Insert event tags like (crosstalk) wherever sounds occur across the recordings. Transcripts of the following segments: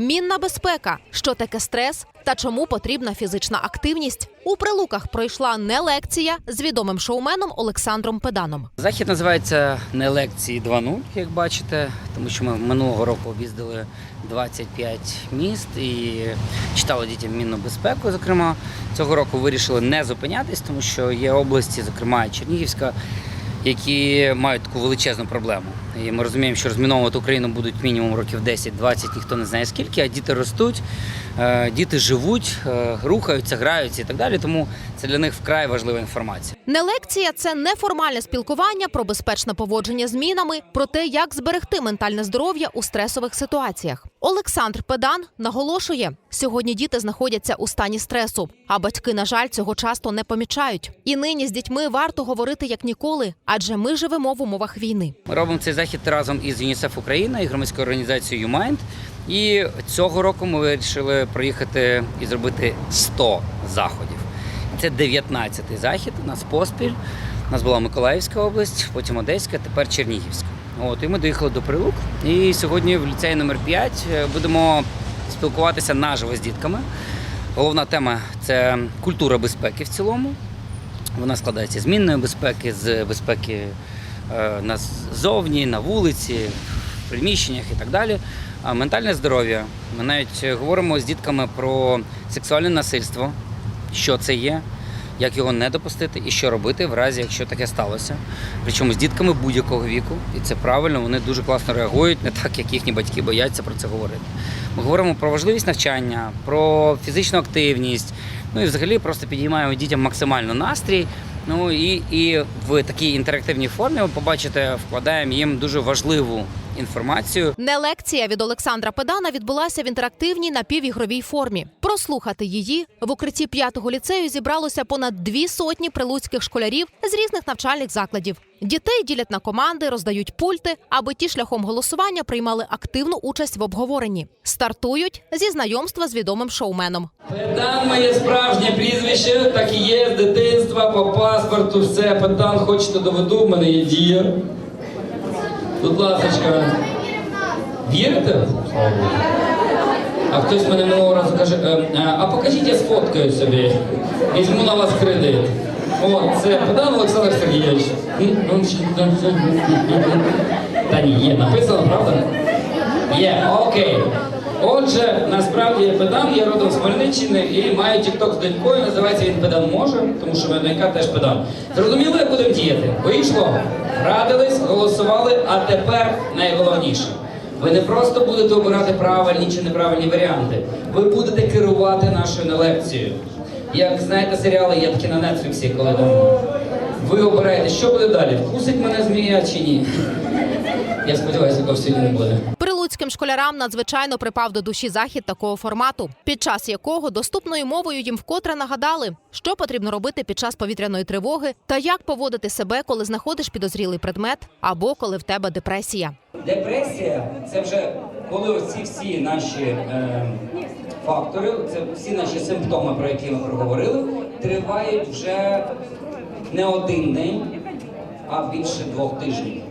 Мінна безпека, що таке стрес та чому потрібна фізична активність. У прилуках пройшла не лекція з відомим шоуменом Олександром Педаном. Захід називається не лекції 2.0, як бачите, тому що ми минулого року об'їздили 25 міст і читали дітям мінну безпеку. Зокрема, цього року вирішили не зупинятись, тому що є області, зокрема Чернігівська, які мають таку величезну проблему. І ми розуміємо, що розміновувати Україну будуть мінімум років 10-20, ніхто не знає скільки, а діти ростуть, е, діти живуть, е, рухаються, граються і так далі. Тому це для них вкрай важлива інформація. Не лекція це неформальне спілкування про безпечне поводження з мінами, про те, як зберегти ментальне здоров'я у стресових ситуаціях. Олександр Педан наголошує, сьогодні діти знаходяться у стані стресу, а батьки, на жаль, цього часто не помічають. І нині з дітьми варто говорити як ніколи, адже ми живемо в умовах війни. Ми робимо цей захід разом із ЮНІСЕФ Україна і громадською організацією YouMind. І цього року ми вирішили проїхати і зробити 100 заходів. Це 19-й захід. У нас поспіль. У нас була Миколаївська область, потім Одеська, тепер Чернігівська. От і ми доїхали до Прилук. І сьогодні в ліцеї номер 5 будемо спілкуватися наживо з дітками. Головна тема це культура безпеки в цілому. Вона складається з мінної безпеки, з безпеки е, назовні, на вулиці, в приміщеннях і так далі. А ментальне здоров'я. Ми навіть говоримо з дітками про сексуальне насильство, що це є, як його не допустити і що робити в разі, якщо таке сталося. Причому з дітками будь-якого віку, і це правильно, вони дуже класно реагують, не так, як їхні батьки бояться про це говорити. Ми говоримо про важливість навчання, про фізичну активність. Ну і взагалі просто підіймаємо дітям максимально настрій. Ну і, і в такій інтерактивній формі ви побачите, вкладаємо їм дуже важливу інформацію. Не лекція від Олександра Педана відбулася в інтерактивній напівігровій формі. Прослухати її в укритті п'ятого ліцею зібралося понад дві сотні прилуцьких школярів з різних навчальних закладів. Дітей ділять на команди, роздають пульти, аби ті шляхом голосування приймали активну участь в обговоренні. Стартують зі знайомства з відомим шоуменом. Педан моє справжнє прізвище, так і є з дитинства, по паспорту, все. Педан, хочете доведу, в мене є дія. Будь ласка. Вірите? А хтось мене минулого разу каже, «Е, е, а покажіть, я сфоткаю собі. Візьму на вас кредит. О, це подав Олександр Сергійович. Та ні, є, написано, правда? Є, окей. Отже, насправді я педан, я родом з Хмельниччини і маю тікток з донькою, називається він Педан може, тому що моя донька теж педан. Зрозуміли, як будемо діяти? Вийшло, радились, голосували, а тепер найголовніше. Ви не просто будете обирати правильні чи неправильні варіанти. Ви будете керувати нашою лекцією. Як знаєте, серіали є такі на Нетфліксі, коли там ви обираєте, що буде далі, вкусить мене змія чи ні. Я сподіваюся, такого сьогодні не буде. Прилуцьким школярам надзвичайно припав до душі захід такого формату, під час якого доступною мовою їм вкотре нагадали, що потрібно робити під час повітряної тривоги та як поводити себе, коли знаходиш підозрілий предмет або коли в тебе депресія. Депресія це вже коли оці всі наші е, фактори, це всі наші симптоми, про які ми проговорили, тривають вже не один день, а більше двох тижнів.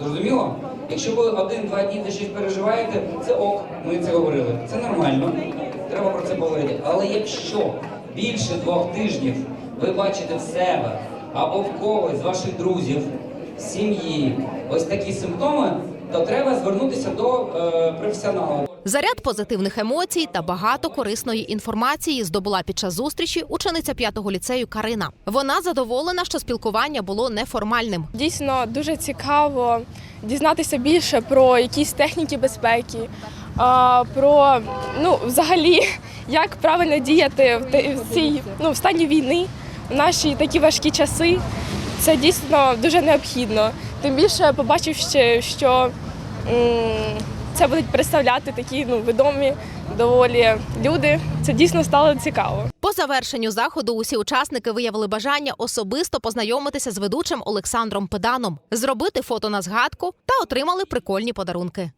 Зрозуміло? Якщо ви один-два дні ви щось переживаєте, це ок, ми це говорили. Це нормально, треба про це поговорити. Але якщо більше двох тижнів ви бачите в себе або в когось з ваших друзів, сім'ї ось такі симптоми, то треба звернутися до е, професіонала. Заряд позитивних емоцій та багато корисної інформації здобула під час зустрічі учениця п'ятого ліцею Карина. Вона задоволена, що спілкування було неформальним. Дійсно дуже цікаво дізнатися більше про якісь техніки безпеки, про ну, взагалі, (laughs) як правильно діяти в цій ну, в стані війни, в наші такі важкі часи. Це дійсно дуже необхідно. Тим більше побачив ще, що це будуть представляти такі ну, відомі доволі люди. Це дійсно стало цікаво. По завершенню заходу усі учасники виявили бажання особисто познайомитися з ведучим Олександром Педаном, зробити фото на згадку та отримали прикольні подарунки.